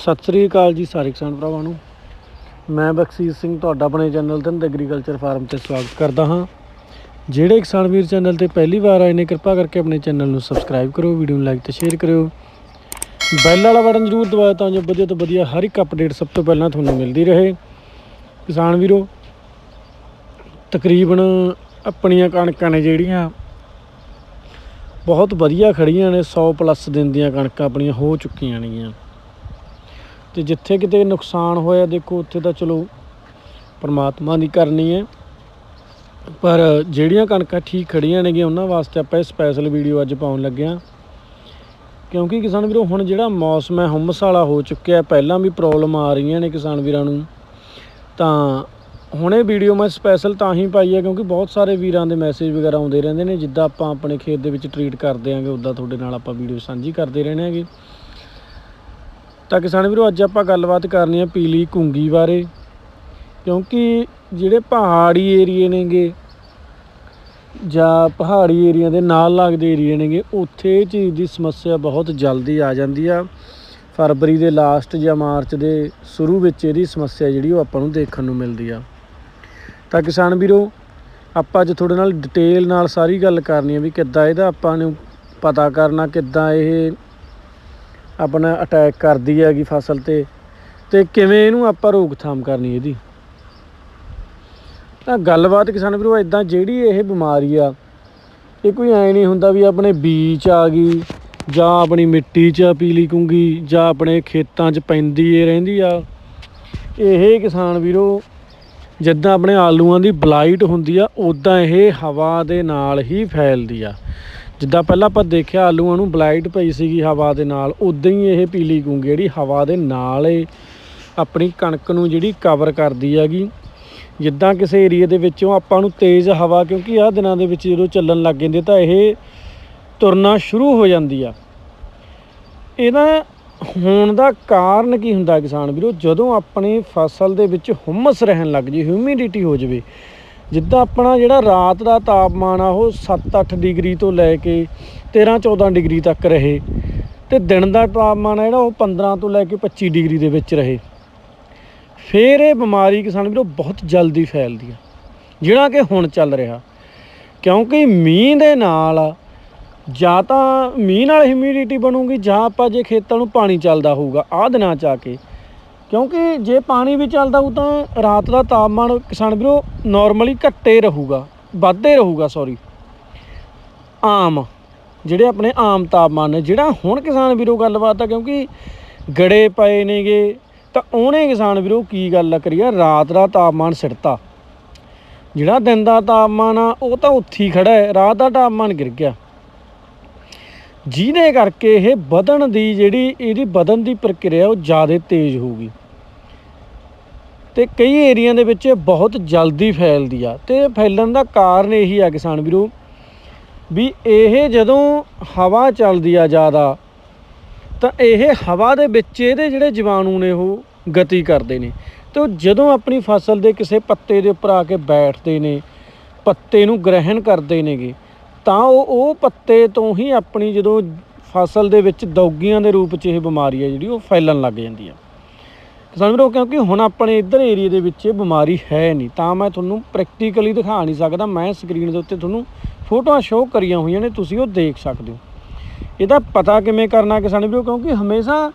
ਸਤਿ ਸ੍ਰੀ ਅਕਾਲ ਜੀ ਸਾਰੇ ਕਿਸਾਨ ਭਰਾਵਾਂ ਨੂੰ। ਮੈਂ ਬਖਸ਼ੀਸ਼ ਸਿੰਘ ਤੁਹਾਡਾ ਆਪਣੇ ਚੈਨਲ ਤੇ ਐਗਰੀਕਲਚਰ ਫਾਰਮ ਤੇ ਸਵਾਗਤ ਕਰਦਾ ਹਾਂ। ਜਿਹੜੇ ਕਿਸਾਨ ਵੀਰ ਚੈਨਲ ਤੇ ਪਹਿਲੀ ਵਾਰ ਆਏ ਨੇ, ਕਿਰਪਾ ਕਰਕੇ ਆਪਣੇ ਚੈਨਲ ਨੂੰ ਸਬਸਕ੍ਰਾਈਬ ਕਰੋ, ਵੀਡੀਓ ਨੂੰ ਲਾਈਕ ਤੇ ਸ਼ੇਅਰ ਕਰਿਓ। ਬੈਲ ਵਾਲਾ ਬਟਨ ਜ਼ਰੂਰ ਦਬਾਓ ਤਾਂ ਜੋ ਵਧੀਆ ਤੋਂ ਵਧੀਆ ਹਰ ਇੱਕ ਅਪਡੇਟ ਸਭ ਤੋਂ ਪਹਿਲਾਂ ਤੁਹਾਨੂੰ ਮਿਲਦੀ ਰਹੇ। ਕਿਸਾਨ ਵੀਰੋ, ਤਕਰੀਬਨ ਆਪਣੀਆਂ ਕਣਕਾਂ ਨੇ ਜਿਹੜੀਆਂ ਬਹੁਤ ਵਧੀਆ ਖੜੀਆਂ ਨੇ 100 ਪਲੱਸ ਦਿਨ ਦੀਆਂ ਕਣਕਾਂ ਆਪਣੀਆਂ ਹੋ ਚੁੱਕੀਆਂ ਨੇਗੀਆਂ। ਤੇ ਜਿੱਥੇ ਕਿਤੇ ਨੁਕਸਾਨ ਹੋਇਆ, ਦੇਖੋ ਉੱਥੇ ਤਾਂ ਚਲੋ ਪਰਮਾਤਮਾ ਦੀ ਕਰਨੀ ਹੈ। ਪਰ ਜਿਹੜੀਆਂ ਕਣਕਾਂ ਠੀਕ ਖੜੀਆਂ ਨੇਗੀਆਂ, ਉਹਨਾਂ ਵਾਸਤੇ ਆਪਾਂ ਇਹ ਸਪੈਸ਼ਲ ਵੀਡੀਓ ਅੱਜ ਪਾਉਣ ਲੱਗੇ ਹਾਂ। ਕਿਉਂਕਿ ਕਿਸਾਨ ਵੀਰੋ, ਹੁਣ ਜਿਹੜਾ ਮੌਸਮ ਹੈ ਹੁਮਸ ਵਾਲਾ ਹੋ ਚੁੱਕਿਆ ਪਹਿਲਾਂ ਵੀ ਪ੍ਰੋਬਲਮ ਆ ਰਹੀਆਂ ਨੇ ਕਿਸਾਨ ਵੀਰਾਂ ਨੂੰ। ਤਾਂ ਹੁਣ ਇਹ ਵੀਡੀਓ ਮੈਂ ਸਪੈਸ਼ਲ ਤਾਂ ਹੀ ਪਾਈ ਹੈ, ਕਿਉਂਕਿ ਬਹੁਤ ਸਾਰੇ ਵੀਰਾਂ ਦੇ ਮੈਸੇਜ ਵਗੈਰਾ ਆਉਂਦੇ ਰਹਿੰਦੇ ਨੇ, ਜਿੱਦਾਂ ਆਪਾਂ ਆਪਣੇ ਖੇਤ ਦੇ ਵਿੱਚ ਟਰੀਟ ਕਰਦੇ ਆਂਗੇ ਉਦਾਂ ਤੁਹਾਡੇ ਨਾਲ ਆਪਾਂ ਵੀਡੀਓ ਸਾਂਝੀ ਕਰਦੇ ਰਹਿੰਦੇ ਆਂਗੇ ਤਾਂ ਕਿਸਾਨ ਵੀਰੋ, ਅੱਜ ਆਪਾਂ ਗੱਲਬਾਤ ਕਰਨੀ ਹੈ ਪੀਲੀ ਕੁੰਗੀ ਬਾਰੇ। ਕਿਉਂਕਿ ਜਿਹੜੇ ਪਹਾੜੀ ਏਰੀਏ ਨੇਗੇ ਜਾਂ ਪਹਾੜੀ ਏਰੀਆ ਦੇ ਨਾਲ ਲੱਗਦੇ ਏਰੀਏ ਨੇਗੇ, ਉੱਥੇ ਇਹ ਚੀਜ਼ ਦੀ ਸਮੱਸਿਆ ਬਹੁਤ ਜਲਦੀ ਆ ਜਾਂਦੀ ਆ। ਫਰਵਰੀ ਦੇ ਲਾਸਟ ਜਾਂ ਮਾਰਚ ਦੇ ਸ਼ੁਰੂ ਵਿੱਚ ਇਹਦੀ ਸਮੱਸਿਆ ਜਿਹੜੀ ਉਹ ਆਪਾਂ ਨੂੰ ਦੇਖਣ ਨੂੰ ਮਿਲਦੀ ਆ। ਤਾਂ ਕਿਸਾਨ ਵੀਰੋ, ਆਪਾਂ ਅੱਜ ਤੁਹਾਡੇ ਨਾਲ ਡਿਟੇਲ ਨਾਲ ਸਾਰੀ ਗੱਲ ਕਰਨੀ ਹੈ ਵੀ ਕਿੱਦਾਂ ਇਹਦਾ ਆਪਾਂ ਨੂੰ ਪਤਾ ਕਰਨਾ, ਕਿੱਦਾਂ ਇਹ ਆਪਣਾ ਅਟੈਕ ਕਰਦੀ ਹੈਗੀ ਫਸਲ ਤੇ। ਤੇ ਕਿਵੇਂ ਇਹਨੂੰ ਆਪਾਂ ਰੋਕਥਾਮ ਕਰਨੀ ਇਹਦੀ? ਤਾਂ ਗੱਲਬਾਤ ਕਿਸਾਨ ਵੀਰੋ ਇਦਾਂ ਜਿਹੜੀ ਇਹ ਬਿਮਾਰੀ ਆ, ਇਹ ਕੋਈ ਐ ਨਹੀਂ ਹੁੰਦਾ ਵੀ ਆਪਣੇ ਬੀਜ ਆ ਗਈ, ਜਾਂ ਆਪਣੀ ਮਿੱਟੀ 'ਚ ਪੀਲੀ ਕੁੰਗੀ, ਜਾਂ ਆਪਣੇ ਖੇਤਾਂ 'ਚ ਪੈਂਦੀ ਏ, ਰਹਿੰਦੀ ਆ। ਇਹ ਕਿਸਾਨ ਵੀਰੋ, ਜਿੱਦਾਂ ਆਪਣੇ ਆਲੂਆਂ ਦੀ ਬਲਾਈਟ ਹੁੰਦੀ ਆ ਉਦਾਂ ਇਹ ਹਵਾ ਦੇ ਨਾਲ ਹੀ ਫੈਲਦੀ ਆ। ਜਿੱਦਾਂ ਪਹਿਲਾਂ ਆਪਾਂ ਦੇਖਿਆ ਆਲੂਆਂ ਨੂੰ ਬਲਾਈਟ ਪਈ ਸੀਗੀ ਹਵਾ ਦੇ ਨਾਲ, ਉਦਾਂ ਹੀ ਇਹ ਪੀਲੀ ਕੁੰਗੀ ਜਿਹੜੀ ਹਵਾ ਦੇ ਨਾਲ ਏ ਆਪਣੀ ਕਣਕ ਨੂੰ ਜਿਹੜੀ ਕਵਰ ਕਰਦੀ ਹੈਗੀ। ਜਿੱਦਾਂ ਕਿਸੇ ਏਰੀਏ ਦੇ ਵਿੱਚੋਂ ਆਪਾਂ ਨੂੰ ਤੇਜ਼ ਹਵਾ, ਕਿਉਂਕਿ ਆਹ ਦਿਨਾਂ ਦੇ ਵਿੱਚ ਜਦੋਂ ਚੱਲਣ ਲੱਗ ਜਾਂਦੀ ਤਾਂ ਇਹ ਤੁਰਨਾ ਸ਼ੁਰੂ ਹੋ ਜਾਂਦੀ ਆ। ਇਹਦਾ ਹੋਣ ਦਾ ਕਾਰਨ ਕੀ ਹੁੰਦਾ ਕਿਸਾਨ ਵੀਰੋ? ਜਦੋਂ ਆਪਣੀ ਫਸਲ ਦੇ ਵਿੱਚ ਹੁਮਸ ਰਹਿਣ ਲੱਗ ਜੇ ਹਿਊਮਿਡਿਟੀ ਹੋ ਜਾਵੇ ਜਿੱਦਾਂ ਆਪਣਾ ਜਿਹੜਾ ਰਾਤ ਦਾ ਤਾਪਮਾਨ ਆ ਉਹ 7-8 ਡਿਗਰੀ ਤੋਂ ਲੈ ਕੇ 13-14 ਡਿਗਰੀ ਤੱਕ ਰਹੇ ਤੇ ਦਿਨ ਦਾ ਤਾਪਮਾਨ ਆ ਜਿਹੜਾ ਉਹ 15 ਤੋਂ ਲੈ ਕੇ 25 ਡਿਗਰੀ ਦੇ ਵਿੱਚ ਰਹੇ। ਫਿਰ ਇਹ ਬਿਮਾਰੀ ਕਿਸਾਨ ਵੀਰੋ ਬਹੁਤ ਜਲਦੀ ਫੈਲਦੀ ਆ, ਜਿਹੜਾ ਕਿ ਹੁਣ ਚੱਲ ਰਿਹਾ। ਕਿਉਂਕਿ ਮੀਂਹ ਦੇ ਨਾਲ ਜਾਂ ਤਾਂ ਮੀਂਹ ਨਾਲ ਹਿਊਮਿਡਿਟੀ ਬਣੂਗੀ ਜਾਂ ਆਪਾਂ ਜੇ ਖੇਤਾਂ ਨੂੰ ਪਾਣੀ ਚੱਲਦਾ ਹੋਊਗਾ, ਆਹ ਦਿਨਾਂ ਚ ਆ ਕੇ ਕਿਉਂਕਿ ਜੇ ਪਾਣੀ ਵੀ ਚੱਲਦਾ ਉਹ ਤਾਂ ਰਾਤ ਦਾ ਤਾਪਮਾਨ ਕਿਸਾਨ ਵੀਰੋ ਨਾਰਮਲੀ ਘੱਟੇ ਰਹੂਗਾ, ਵੱਧਦੇ ਰਹੂਗਾ ਸੌਰੀ ਆਮ, ਜਿਹੜੇ ਆਪਣੇ ਆਮ ਤਾਪਮਾਨ ਨੇ, ਜਿਹੜਾ ਹੁਣ ਕਿਸਾਨ ਵੀਰੋ ਗੱਲਬਾਤ ਆ, ਕਿਉਂਕਿ ਗੜੇ ਪਏ ਨੇਗੇ, ਤਾਂ ਉਹਨੇ ਕਿਸਾਨ ਵੀਰੋ ਕੀ ਗੱਲ ਕਰੀਆ ਰਾਤ ਦਾ ਤਾਪਮਾਨ ਸਿੱਟਤਾ। ਜਿਹੜਾ ਦਿਨ ਦਾ ਤਾਪਮਾਨ ਆ, ਉਹ ਤਾਂ ਉੱਥੇ ਹੀ ਖੜਾ ਹੈ, ਰਾਤ ਦਾ ਤਾਪਮਾਨ ਗਿਰ ਗਿਆ। ਜਿਹਦੇ ਕਰਕੇ ਇਹ ਵਧਣ ਦੀ ਜਿਹੜੀ ਇਹਦੀ ਵਧਣ ਦੀ ਪ੍ਰਕਿਰਿਆ ਉਹ ਜ਼ਿਆਦਾ ਤੇਜ਼ ਹੋਊਗੀ। ਤੇ ਕਈ ਏਰੀਆ ਦੇ ਵਿੱਚ ਇਹ ਬਹੁਤ ਜਲਦੀ ਫੈਲਦੀ ਆ। ਤੇ ਫੈਲਣ ਦਾ ਕਾਰਨ ਇਹੀ ਆ ਕਿਸਾਨ ਵੀਰੋ, ਵੀ ਇਹ ਜਦੋਂ ਹਵਾ ਚੱਲਦੀ ਆ ਜ਼ਿਆਦਾ, ਤਾਂ ਇਹ ਹਵਾ ਦੇ ਵਿੱਚ ਇਹਦੇ ਜਿਹੜੇ ਜੀਵਾਣੂ ਨੇ ਉਹ ਗਤੀ ਕਰਦੇ ਨੇ। ਤੇ ਉਹ ਜਦੋਂ ਆਪਣੀ ਫਸਲ ਦੇ ਕਿਸੇ ਪੱਤੇ ਦੇ ਉੱਪਰ ਆ ਕੇ ਬੈਠਦੇ ਨੇ, ਪੱਤੇ ਨੂੰ ਗ੍ਰਹਿਣ ਕਰਦੇ ਨੇਗੇ ਤਾਂ ਉਹ ਉਹ ਪੱਤੇ ਤੋਂ ਹੀ ਆਪਣੀ ਜਦੋਂ ਫਸਲ ਦੇ ਵਿੱਚ ਦੌਗੀਆਂ ਦੇ ਰੂਪ 'ਚ ਇਹ ਬਿਮਾਰੀ ਹੈ ਜਿਹੜੀ, ਉਹ ਫੈਲਣ ਲੱਗ ਜਾਂਦੀ ਹੈ ਕਿਸਾਨ ਵੀਰੋ, ਕਿਉਂਕਿ ਹੁਣ ਆਪਣੇ ਇੱਧਰ ਏਰੀਏ ਦੇ ਵਿੱਚ ਇਹ ਬਿਮਾਰੀ ਹੈ ਨਹੀਂ, ਤਾਂ ਮੈਂ ਤੁਹਾਨੂੰ ਪ੍ਰੈਕਟੀਕਲੀ ਦਿਖਾ ਨਹੀਂ ਸਕਦਾ, ਮੈਂ ਸਕਰੀਨ ਦੇ ਉੱਤੇ ਤੁਹਾਨੂੰ ਫੋਟੋਆਂ ਸ਼ੋਅ ਕਰੀਆਂ ਹੋਈਆਂ ਨੇ, ਤੁਸੀਂ ਉਹ ਦੇਖ ਸਕਦੇ ਹੋ। ਇਹਦਾ ਪਤਾ ਕਿਵੇਂ ਕਰਨਾ ਕਿਸਾਨ ਵੀਰੋ, ਕਿਉਂਕਿ ਹਮੇਸ਼ਾ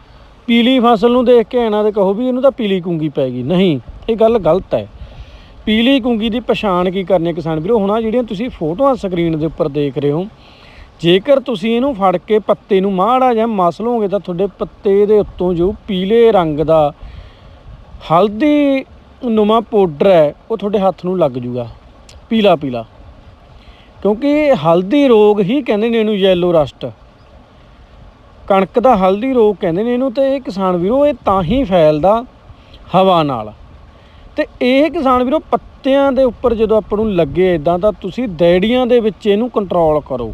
ਪੀਲੀ ਫਸਲ ਨੂੰ ਦੇਖ ਕੇ ਇਹਨਾਂ ਦੇ ਕਹੋ ਵੀ ਇਹਨੂੰ ਤਾਂ ਪੀਲੀ ਕੁੰਗੀ ਪੈ ਗਈ। ਨਹੀਂ, ਇਹ ਗੱਲ ਗਲਤ ਹੈ। ਪੀਲੀ ਕੁੰਗੀ ਦੀ ਪਛਾਣ ਕੀ ਕਰਨੀ ਹੈ ਕਿਸਾਨ ਵੀਰੋ? ਹੁਣ ਆ ਜਿਹੜੀਆਂ ਤੁਸੀਂ ਫੋਟੋਆਂ ਸਕਰੀਨ ਦੇ ਉੱਪਰ ਦੇਖ ਰਹੇ ਹੋ, ਜੇਕਰ ਤੁਸੀਂ ਇਹਨੂੰ ਫੜ ਕੇ ਪੱਤੇ ਨੂੰ ਮਾੜਾ ਜਾਂ ਮਸ ਲਓਗੇ ਤਾਂ ਤੁਹਾਡੇ ਪੱਤੇ ਦੇ ਉੱਤੋਂ ਜੋ ਪੀਲੇ ਰੰਗ ਦਾ ਹਲਦੀ ਨੁਮਾ ਪਾਊਡਰ ਹੈ, ਉਹ ਤੁਹਾਡੇ ਹੱਥ ਨੂੰ ਲੱਗ ਜੂਗਾ। ਪੀਲਾ ਪੀਲਾ। ਕਿਉਂਕਿ ਇਹ ਹਲਦੀ ਰੋਗ ਹੀ ਕਹਿੰਦੇ ਨੇ ਇਹਨੂੰ ਯੈਲੋ ਰਸਟ ਕਣਕ ਦਾ ਹਲਦੀ ਰੋਗ ਕਹਿੰਦੇ ਨੇ ਇਹਨੂੰ ਤੇ ਇਹ ਕਿਸਾਨ ਵੀਰੋ, ਇਹ ਤਾਂ ਹੀ ਫੈਲਦਾ ਹਵਾ ਨਾਲ। ਤੇ ਇਹ ਕਿਸਾਨ ਵੀਰੋ, ਪੱਤਿਆਂ ਦੇ ਉੱਪਰ ਜਦੋਂ ਆਪਾਂ ਨੂੰ ਲੱਗੇ ਇਦਾਂ ਤਾਂ ਤੁਸੀਂ ਦੈੜੀਆਂ ਦੇ ਵਿੱਚ ਇਹਨੂੰ ਕੰਟਰੋਲ ਕਰੋ।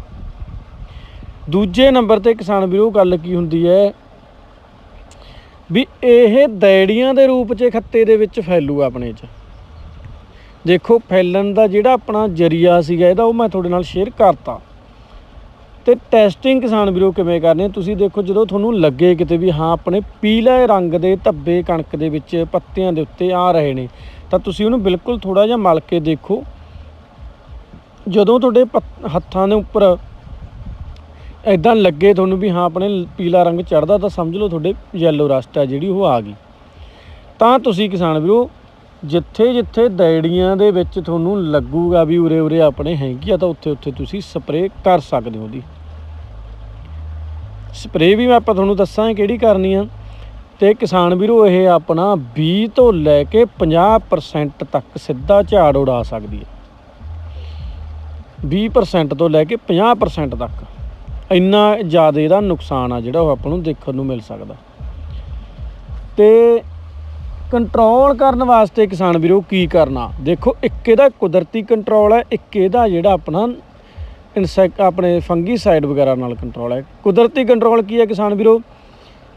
ਦੂਜੇ ਨੰਬਰ ਤੇ ਕਿਸਾਨ ਵੀਰੋ, ਗੱਲ ਕੀ ਹੁੰਦੀ ਹੈ ਵੀ ਇਹ ਦੈੜੀਆਂ ਦੇ ਰੂਪ 'ਚ ਖੱਤੇ ਦੇ ਵਿੱਚ ਫੈਲੂ ਆਪਣੇ 'ਚ। ਦੇਖੋ, ਫੈਲਣ ਦਾ ਜਿਹੜਾ ਆਪਣਾ ਜਰੀਆ ਸੀਗਾ, ਇਹਦਾ ਉਹ ਮੈਂ ਤੁਹਾਡੇ ਨਾਲ ਸ਼ੇਅਰ ਕਰਤਾ। ਤੇ ਟੈਸਟਿੰਗ ਕਿਸਾਨ ਵੀਰੋ ਕਿਵੇਂ ਕਰਨੀ? ਤੁਸੀਂ ਦੇਖੋ, ਜਦੋਂ ਤੁਹਾਨੂੰ ਲੱਗੇ ਕਿਤੇ ਵੀ ਹਾਂ, ਆਪਣੇ ਪੀਲੇ ਰੰਗ ਦੇ ਧੱਬੇ ਕਣਕ ਦੇ ਵਿੱਚ ਪੱਤਿਆਂ ਦੇ ਉੱਤੇ ਆ ਰਹੇ ਨੇ, ਤਾਂ ਤੁਸੀਂ ਉਹਨੂੰ ਬਿਲਕੁਲ ਥੋੜਾ ਜਿਹਾ ਮਲ ਕੇ ਦੇਖੋ। ਜਦੋਂ ਤੁਹਾਡੇ ਪੱਤ- ਹੱਥਾਂ ਦੇ ਉੱਪਰ ਐਦਾਂ ਲੱਗੇ ਤੁਹਾਨੂੰ ਵੀ ਹਾਂ, ਆਪਣੇ ਪੀਲਾ ਰੰਗ ਚੜਦਾ ਤਾਂ ਸਮਝ ਲਓ ਤੁਹਾਡੇ ਯੈਲੋ ਰਸਟ ਆ ਜਿਹੜੀ ਉਹ ਆ ਗਈ। ਤਾਂ ਤੁਸੀਂ ਕਿਸਾਨ ਵੀਰੋ ਜਿੱਥੇ ਜਿੱਥੇ ਦੈੜੀਆਂ ਦੇ ਵਿੱਚ ਤੁਹਾਨੂੰ ਲੱਗੂਗਾ ਵੀ ਉਰੇ ਉਰੇ ਆਪਣੇ ਹੈਗੀ ਆ, ਤਾਂ ਉੱਥੇ ਉੱਥੇ ਤੁਸੀਂ ਸਪਰੇਅ ਕਰ ਸਕਦੇ ਹੋ ਉਹਦੀ। ਸਪਰੇਅ ਵੀ ਮੈਂ ਆਪਾਂ ਤੁਹਾਨੂੰ ਦੱਸਾਂ ਕਿਹੜੀ ਕਰਨੀ ਆ। ਤੇ ਕਿਸਾਨ ਵੀਰੋ, ਇਹ ਆਪਣਾ 20 ਤੋਂ ਲੈ ਕੇ 50% ਤੱਕ ਸਿੱਧਾ ਝਾੜ ਉਡਾ ਸਕਦੀ ਹੈ 20% ਤੋਂ ਲੈ ਕੇ 50% ਤੱਕ। ਇੰਨਾ ਜ਼ਿਆਦਾ ਇਹਦਾ ਨੁਕਸਾਨ ਆ ਜਿਹੜਾ ਉਹ ਆਪਾਂ ਨੂੰ ਦੇਖਣ ਨੂੰ ਮਿਲ ਸਕਦਾ। ਤੇ ਕੰਟਰੋਲ ਕਰਨ ਵਾਸਤੇ ਕਿਸਾਨ ਵੀਰੋ ਕੀ ਕਰਨਾ? ਦੇਖੋ, ਇੱਕ ਇਹਦਾ ਕੁਦਰਤੀ ਕੰਟਰੋਲ ਹੈ, ਇੱਕ ਇਹਦਾ ਜਿਹੜਾ ਆਪਣਾ ਇਨਸੈਕ ਆਪਣੇ ਫੰਗੀਸਾਈਡ ਵਗੈਰਾ ਨਾਲ ਕੰਟਰੋਲ ਹੈ। ਕੁਦਰਤੀ ਕੰਟਰੋਲ ਕੀ ਹੈ ਕਿਸਾਨ ਵੀਰੋ?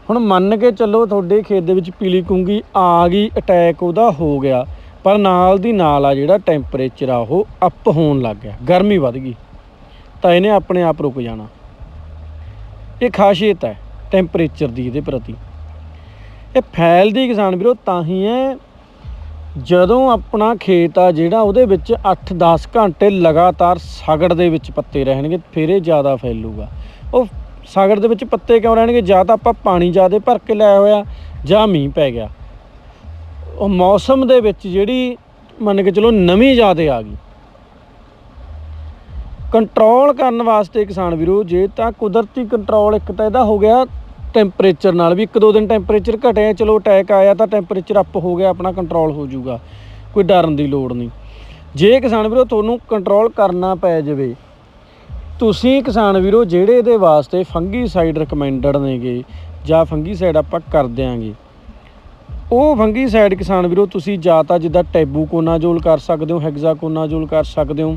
ਹੁਣ ਮੰਨ ਕੇ ਚੱਲੋ ਤੁਹਾਡੇ ਖੇਤ ਦੇ ਵਿੱਚ ਪੀਲੀ ਕੁੰਗੀ ਆ ਗਈ ਅਟੈਕ ਉਹਦਾ ਹੋ ਗਿਆ, ਪਰ ਨਾਲ ਦੀ ਨਾਲ ਆ ਜਿਹੜਾ ਟੈਂਪਰੇਚਰ ਆ, ਉਹ ਅਪ ਹੋਣ ਲੱਗ ਗਿਆ, ਗਰਮੀ ਵੱਧ ਗਈ। ਤਾਂ ਇਹਨੇ ਆਪਣੇ ਆਪ ਰੁਕ ਜਾਣਾ। ਇਹ ਖਾਸੀਅਤ ਹੈ ਟੈਂਪਰੇਚਰ ਦੀ ਇਹਦੇ ਪ੍ਰਤੀ। ਇਹ ਫੈਲਦੀ ਕਿਸਾਨ ਵੀਰੋ, ਤਾਂ ਹੀ ਹੈ ਜਦੋਂ ਆਪਣਾ ਖੇਤ ਆ ਜਿਹੜਾ ਉਹਦੇ ਵਿੱਚ 8-10 ਘੰਟੇ ਲਗਾਤਾਰ ਸਾਗੜ ਦੇ ਵਿੱਚ ਪੱਤੇ ਰਹਿਣਗੇ, ਫਿਰ ਇਹ ਜ਼ਿਆਦਾ ਫੈਲੂਗਾ। ਉਹ ਸਗੜ ਦੇ ਵਿੱਚ ਪੱਤੇ ਕਿਉਂ ਰਹਿਣਗੇ? ਜਾਂ ਤਾਂ ਆਪਾਂ ਪਾਣੀ ਜ਼ਿਆਦਾ ਭਰ ਕੇ ਲਾਇਆ ਹੋਇਆ, ਜਾਂ ਮੀਂਹ ਪੈ ਗਿਆ। ਉਹ ਮੌਸਮ ਦੇ ਵਿੱਚ ਜਿਹੜੀ ਮੰਨ ਕੇ ਚਲੋ ਨਵੀਂ ਜ਼ਿਆਦਾ ਆ ਗਈ। ਕੰਟਰੋਲ ਕਰਨ ਵਾਸਤੇ ਕਿਸਾਨ ਵੀਰੋ, ਜੇ ਤਾਂ ਕੁਦਰਤੀ ਕੰਟਰੋਲ ਇੱਕ ਤਾਂ ਇਹਦਾ ਹੋ ਗਿਆ ਟੈਂਪਰੇਚਰ ਨਾਲ ਵੀ ਇੱਕ ਦੋ ਦਿਨ ਟੈਂਪਰੇਚਰ ਘਟਿਆ, ਚਲੋ ਅਟੈਕ ਆਇਆ ਤਾਂ ਟੈਂਪਰੇਚਰ ਅਪ ਹੋ ਗਿਆ, ਆਪਣਾ ਕੰਟਰੋਲ ਹੋ ਜਾਊਗਾ। ਕੋਈ ਡਰਨ ਦੀ ਲੋੜ ਨਹੀਂ। ਜੇ ਕਿਸਾਨ ਵੀਰੋ ਤੁਹਾਨੂੰ ਕੰਟਰੋਲ ਕਰਨਾ ਪੈ ਜਾਵੇ, ਤੁਸੀਂ ਕਿਸਾਨ ਵੀਰੋ ਜਿਹੜੇ ਇਹਦੇ ਵਾਸਤੇ ਫੰਗੀਸਾਈਡ ਰეკਮੈਂਡਡ ਨੇਗੇ, ਜਾਂ ਫੰਗੀਸਾਈਡ ਆਪਾਂ ਕਰ ਦਿਆਂਗੇ, ਉਹ ਫੰਗੀਸਾਈਡ ਕਿਸਾਨ ਵੀਰੋ ਤੁਸੀਂ ਜਾਂ ਤਾਂ ਜਿੱਦਾਂ ਟੈਬੂਕੋਨਾਜ਼ੋਲ ਕਰ ਸਕਦੇ ਹੋ ਹੈਗਜ਼ਾਕੋਨਾਜ਼ੋਲ ਕਰ ਸਕਦੇ ਹੋ,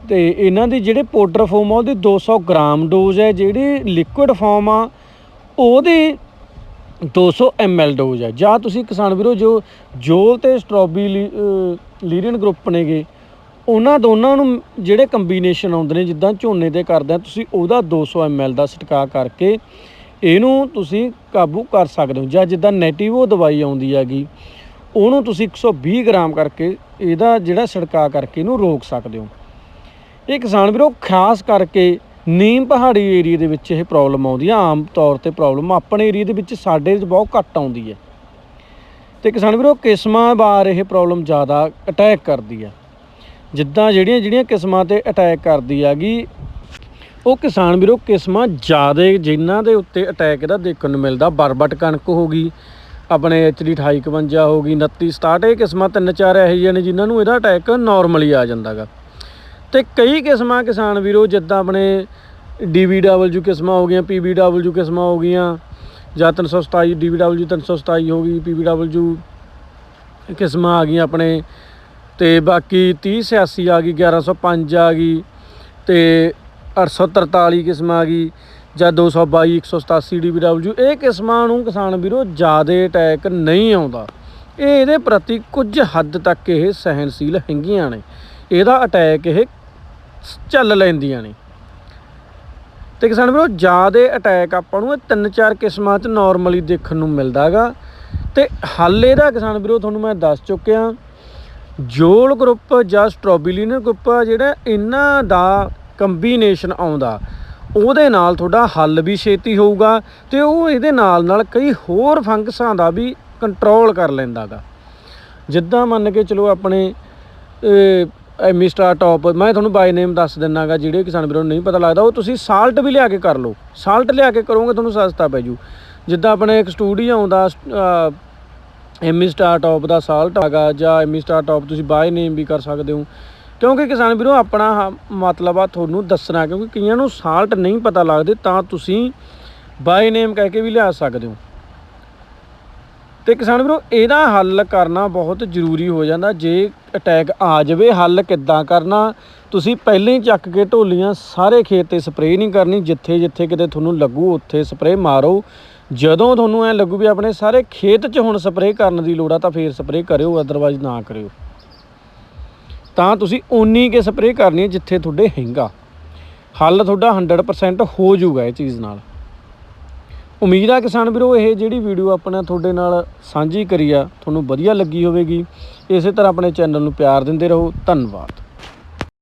ਤੇ ਇਹਨਾਂ ਦੀ ਜਿਹੜੇ ਪਾਊਡਰ ਫਾਰਮ ਆ, ਉਹਦੀ 200 ਗ੍ਰਾਮ ਡੋਜ਼ ਹੈ ਜਿਹੜੀ ਲਿਕੁਇਡ ਫਾਰਮ ਆ ਉਹਦੀ 200 ml ਡੋਜ਼ ਹੈ ਜਾਂ ਤੁਸੀਂ ਕਿਸਾਨ ਵੀਰੋ, ਜੋ ਜੋਲ ਤੇ ਸਟ੍ਰਾਬੀ ਲੀਰੀਅਨ ਗਰੁੱਪ ਨੇਗੇ, ਉਹਨਾਂ ਦੋਨਾਂ ਨੂੰ ਜਿਹੜੇ ਕੰਬੀਨੇਸ਼ਨ ਆਉਂਦੇ ਨੇ, ਜਿੱਦਾਂ ਝੋਨੇ ਤੇ ਕਰਦੇ ਆ, ਤੁਸੀਂ ਉਹਦਾ 200 ml ਦਾ ਛਿੜਕਾਅ ਕਰਕੇ ਇਹਨੂੰ ਤੁਸੀਂ ਕਾਬੂ ਕਰ ਸਕਦੇ ਹੋ। ਜਾਂ ਜਿੱਦਾਂ ਨੈਟਿਵੋ ਦਵਾਈ ਆਉਂਦੀ ਹੈਗੀ, ਉਹਨੂੰ ਤੁਸੀਂ 120 ਗ੍ਰਾਮ ਕਰਕੇ ਇਹਦਾ ਜਿਹੜਾ ਛਿੜਕਾਅ ਕਰਕੇ ਇਹਨੂੰ ਰੋਕ ਸਕਦੇ ਹੋ। ਇਹ ਕਿਸਾਨ ਵੀਰੋ, ਖਾਸ ਕਰਕੇ ਨੀਮ ਪਹਾੜੀ ਏਰੀਆ ਦੇ ਵਿੱਚ ਇਹ ਪ੍ਰੋਬਲਮ ਆਉਂਦੀ ਆ। ਆਮ ਤੌਰ ਤੇ ਪ੍ਰੋਬਲਮ ਆਪਣੇ ਏਰੀਆ ਦੇ ਵਿੱਚ ਸਾਡੇ 'ਚ ਬਹੁਤ ਘੱਟ ਆਉਂਦੀ ਹੈ ਤੇ ਕਿਸਾਨ ਵੀਰੋ, ਕਿਸਮਾਂ ਬਾਰ ਇਹ ਪ੍ਰੋਬਲਮ ਜ਼ਿਆਦਾ ਅਟੈਕ ਕਰਦੀ ਆ। ਜਿੱਦਾਂ ਜਿਹੜੀਆਂ ਜਿਹੜੀਆਂ ਕਿਸਮਾਂ ਤੇ ਅਟੈਕ ਕਰਦੀ ਹੈਗੀ ਉਹ ਕਿਸਾਨ ਵੀਰੋ, ਕਿਸਮਾਂ ਜ਼ਿਆਦਾ ਜਿਨ੍ਹਾਂ ਦੇ ਉੱਤੇ ਅਟੈਕ ਇਹਦਾ ਦੇਖਣ ਨੂੰ ਮਿਲਦਾ। ਬਰਬਟ ਕਣਕ ਹੋ ਗਈ, ਆਪਣੇ ਐਚਡੀ 2851 ਹੋ ਗਈ 29 67 ਇਹ ਕਿਸਮਾਂ ਤਿੰਨ ਚਾਰ ਇਹੋ ਜਿਹੀਆਂ ਨੇ ਜਿਨ੍ਹਾਂ ਨੂੰ ਇਹਦਾ ਅਟੈਕ ਨਾਰਮਲੀ ਆ ਜਾਂਦਾਗਾ। ਤੇ ਕਈ ਕਿਸਮਾਂ ਕਿਸਾਨ ਵੀਰੋ, ਜਿੱਦਾਂ ਆਪਣੇ ਡੀਵੀਡਬਲਯੂ ਕਿਸਮਾਂ ਹੋ ਗਈਆਂ ਪੀਬੀਡਬਲਯੂ ਕਿਸਮਾਂ ਹੋ ਗਈਆਂ, ਜਾਂ 327 ਡੀਵੀਡਬਲਯੂ 327 ਹੋ ਗਈ ਪੀਬੀਡਬਲਯੂ ਕਿਸਮਾਂ ਆ ਗਈਆਂ ਆਪਣੇ, ਤੇ ਬਾਕੀ 3086 ਆ ਗਈ 1105 ਆ ਗਈ, ਤੇ 843 ਕਿਸਮਾਂ ਆ ਗਈ, ਜਾਂ 222 187 ਡੀਵੀਡਬਲਯੂ ਇਹ ਕਿਸਮਾਂ ਨੂੰ ਕਿਸਾਨ ਵੀਰੋ ਜ਼ਿਆਦਾ ਅਟੈਕ ਨਹੀਂ ਆਉਂਦਾ। ਇਹ ਇਹਦੇ ਪ੍ਰਤੀ ਕੁਝ ਹੱਦ ਤੱਕ ਇਹ ਸਹਿਨਸ਼ੀਲ ਹੈਗੀਆਂ ਨੇ। ਇਹਦਾ ਅਟੈਕ ਇਹ ਚੱਲ ਲੈਂਦੀਆਂ ਨੇ। ਤੇ ਕਿਸਾਨ ਵੀਰੋ, ਜ਼ਿਆਦਾ ਅਟੈਕ ਆਪਾਂ ਨੂੰ ਇਹ ਤਿੰਨ ਚਾਰ ਕਿਸਮਾਂ 'ਚ ਨਾਰਮਲੀ ਦੇਖਣ ਨੂੰ ਮਿਲਦਾਗਾ ਤੇ ਹੱਲ ਇਹਦਾ ਕਿਸਾਨ ਵੀਰੋ, ਤੁਹਾਨੂੰ ਮੈਂ ਦੱਸ ਚੁੱਕਿਆ। ਜੋਲ ਗਰੁੱਪ ਜਾਂ ਸਟ੍ਰੋਬਿਲੀਨਰ ਗਰੁੱਪ ਜਿਹੜਾ ਇਹਨਾਂ ਦਾ ਕੰਬੀਨੇਸ਼ਨ ਆਉਂਦਾ, ਉਹਦੇ ਨਾਲ ਤੁਹਾਡਾ ਹੱਲ ਵੀ ਛੇਤੀ ਹੋਊਗਾ ਤੇ ਉਹ ਇਹਦੇ ਨਾਲ ਨਾਲ ਕਈ ਹੋਰ ਫੰਗਸਾਂ ਦਾ ਵੀ ਕੰਟਰੋਲ ਕਰ ਲੈਂਦਾਗਾ ਜਿੱਦਾਂ ਮੰਨ ਕੇ ਚਲੋ ਆਪਣੇ ਐਮਿਸਟਾ ਟੌਪ ਮੈਂ ਤੁਹਾਨੂੰ ਬਾਈ ਨੇਮ ਦੱਸ ਦਿੰਨਾਗਾ, ਜਿਹੜੇ ਕਿਸਾਨ ਵੀਰੋਂ ਨੂੰ ਨਹੀਂ ਪਤਾ ਲੱਗਦਾ, ਉਹ ਤੁਸੀਂ ਸਾਲਟ ਵੀ ਲਿਆ ਕੇ ਕਰ ਲਓ। ਸਾਲਟ ਲਿਆ ਕੇ ਕਰੋਗੇ, ਤੁਹਾਨੂੰ ਸਸਤਾ ਪੈ ਜੂ। ਜਿੱਦਾਂ ਆਪਣੇ ਇੱਕ ਸਟੂਡੀਓ ਆਉਂਦਾ ਐਮੀ ਸਟਾਰ ਟੌਪ ਦਾ ਸਾਲਟ ਹੈਗਾ, ਜਾਂ ਐਮੀ ਸਟਾਰ ਟੌਪ ਤੁਸੀਂ ਬਾਏ ਨੇਮ ਵੀ ਕਰ ਸਕਦੇ ਹੋ। ਕਿਉਂਕਿ ਕਿਸਾਨ ਵੀਰੋ, ਆਪਣਾ ਹ- ਮਤਲਬ ਆ ਤੁਹਾਨੂੰ ਦੱਸਣਾ, ਕਿਉਂਕਿ ਕਈਆਂ ਨੂੰ ਸਾਲਟ ਨਹੀਂ ਪਤਾ ਲੱਗਦੇ, ਤਾਂ ਤੁਸੀਂ ਬਾਏ ਨੇਮ ਕਹਿ ਕੇ ਵੀ ਲਿਆ ਸਕਦੇ ਹੋ। ਤੇ ਕਿਸਾਨ ਵੀਰੋ, ਇਹਦਾ ਹੱਲ ਕਰਨਾ ਬਹੁਤ ਜ਼ਰੂਰੀ ਹੋ ਜਾਂਦਾ, ਜੇ ਅਟੈਕ ਆ ਜਾਵੇ, ਹੱਲ ਕਿੱਦਾਂ ਕਰਨਾ? ਤੁਸੀਂ ਪਹਿਲਾਂ ਹੀ ਚੱਕ ਕੇ ਢੋਲੀਆਂ, ਸਾਰੇ ਖੇਤ ਤੇ ਸਪਰੇਅ ਨਹੀਂ ਕਰਨੀ ਜਿੱਥੇ ਜਿੱਥੇ ਕਿਤੇ ਤੁਹਾਨੂੰ ਲੱਗੂ, ਉੱਥੇ ਸਪਰੇਅ ਮਾਰੋ। ਜਦੋਂ ਤੁਹਾਨੂੰ ਐ ਲੱਗੂ ਵੀ ਆਪਣੇ ਸਾਰੇ ਖੇਤ 'ਚ ਹੁਣ ਸਪਰੇਅ ਕਰਨ ਦੀ ਲੋੜ ਆ, ਤਾਂ ਫੇਰ ਸਪਰੇਅ ਕਰਿਓ ਅਦਰਵਾਈਜ਼ ਨਾ ਕਰਿਓ। ਤਾਂ ਤੁਸੀਂ ਓਨੀ ਕੇ ਸਪਰੇਅ ਕਰਨੀ ਜਿੱਥੇ ਤੁਹਾਡੇ ਹੈਂਗਾ। ਹੱਲ ਤੁਹਾਡਾ 100% ਹੋ ਜਾਊਗਾ ਇਹ ਚੀਜ਼ ਨਾਲ। ਉਮੀਦ ਆ ਕਿਸਾਨ ਵੀਰੋ, ਇਹ ਜਿਹੜੀ ਵੀਡੀਓ ਆਪਣਾ ਤੁਹਾਡੇ ਨਾਲ ਸਾਂਝੀ ਕਰੀ ਆ, ਤੁਹਾਨੂੰ ਵਧੀਆ ਲੱਗੀ ਹੋਵੇਗੀ। ਇਸੇ ਤਰ੍ਹਾਂ ਆਪਣੇ ਚੈਨਲ ਨੂੰ ਪਿਆਰ ਦਿੰਦੇ ਰਹੋ। ਧੰਨਵਾਦ।